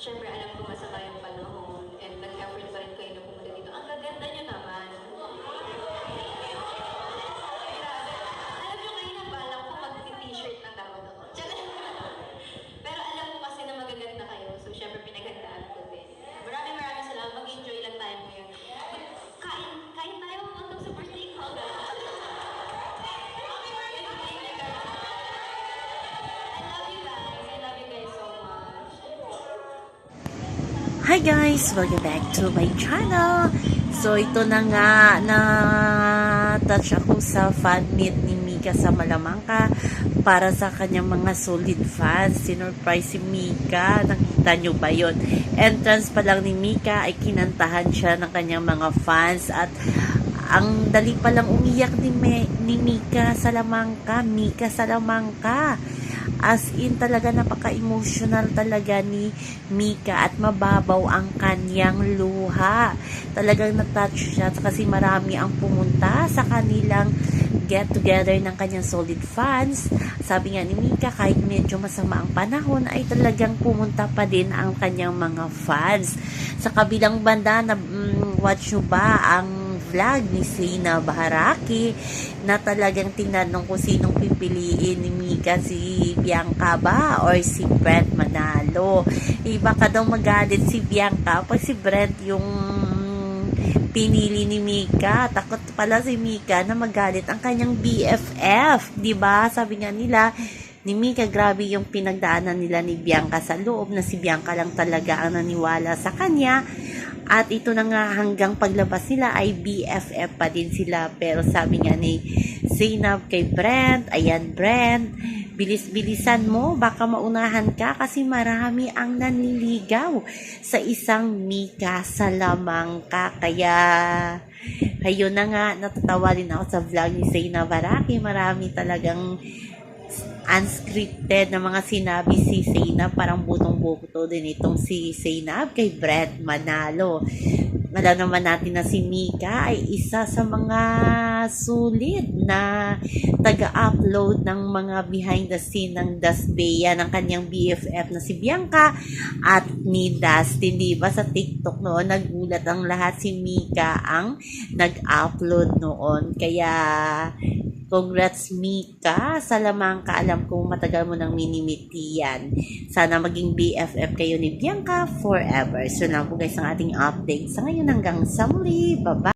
Sure. Hi guys! Welcome back to my channel! So ito na nga na touch ako sa fan meet ni Mika sa Malamangka para sa kanyang mga solid fans. Sinurprise si Mika. Nakita nyo ba yun? Entrance pa lang ni Mika ay kinantahan siya ng kanyang mga fans at ang dali pa lang umiyak ni, Me- ni Mika Salamangka. Mika Salamangka. As in talaga napaka-emotional talaga ni Mika at mababaw ang kanyang luha. Talagang natouch siya kasi marami ang pumunta sa kanilang get together ng kanyang solid fans. Sabi nga ni Mika kahit medyo masama ang panahon ay talagang pumunta pa din ang kanyang mga fans. Sa kabilang banda na mm, watch nyo ba ang vlog ni Sina Baharaki na talagang tinanong kung sinong pipiliin ni Mika si Bianca ba or si Brent Manalo. Iba ka daw magalit si Bianca pag si Brent yung pinili ni Mika. Takot pala si Mika na magalit ang kanyang BFF. 'Di ba Sabi nga nila, ni Mika, grabe yung pinagdaanan nila ni Bianca sa loob na si Bianca lang talaga ang naniwala sa kanya. At ito na nga hanggang paglabas nila ay BFF pa din sila. Pero sabi nga ni Zainab kay Brent, ayan Brent, bilis-bilisan mo, baka maunahan ka kasi marami ang nanliligaw sa isang Mika sa lamang ka. Kaya, ayun na nga, natatawa din ako sa vlog ni Zainab Baraki. Marami talagang unscripted na mga sinabi si Zainab, parang butong-buto din itong si Zainab kay Brad Manalo. Alam naman natin na si Mika ay isa sa mga sulit na taga-upload ng mga behind the scene ng Dasbeya ng kanyang BFF na si Bianca at ni Dustin. Di ba sa TikTok noon, nagulat ang lahat si Mika ang nag-upload noon. Kaya Congrats Mika, sa lamang ka alam kong matagal mo nang minimiti yan. Sana maging BFF kayo ni Bianca forever. So na po guys ang ating update sa ngayon hanggang sa muli. Bye-bye!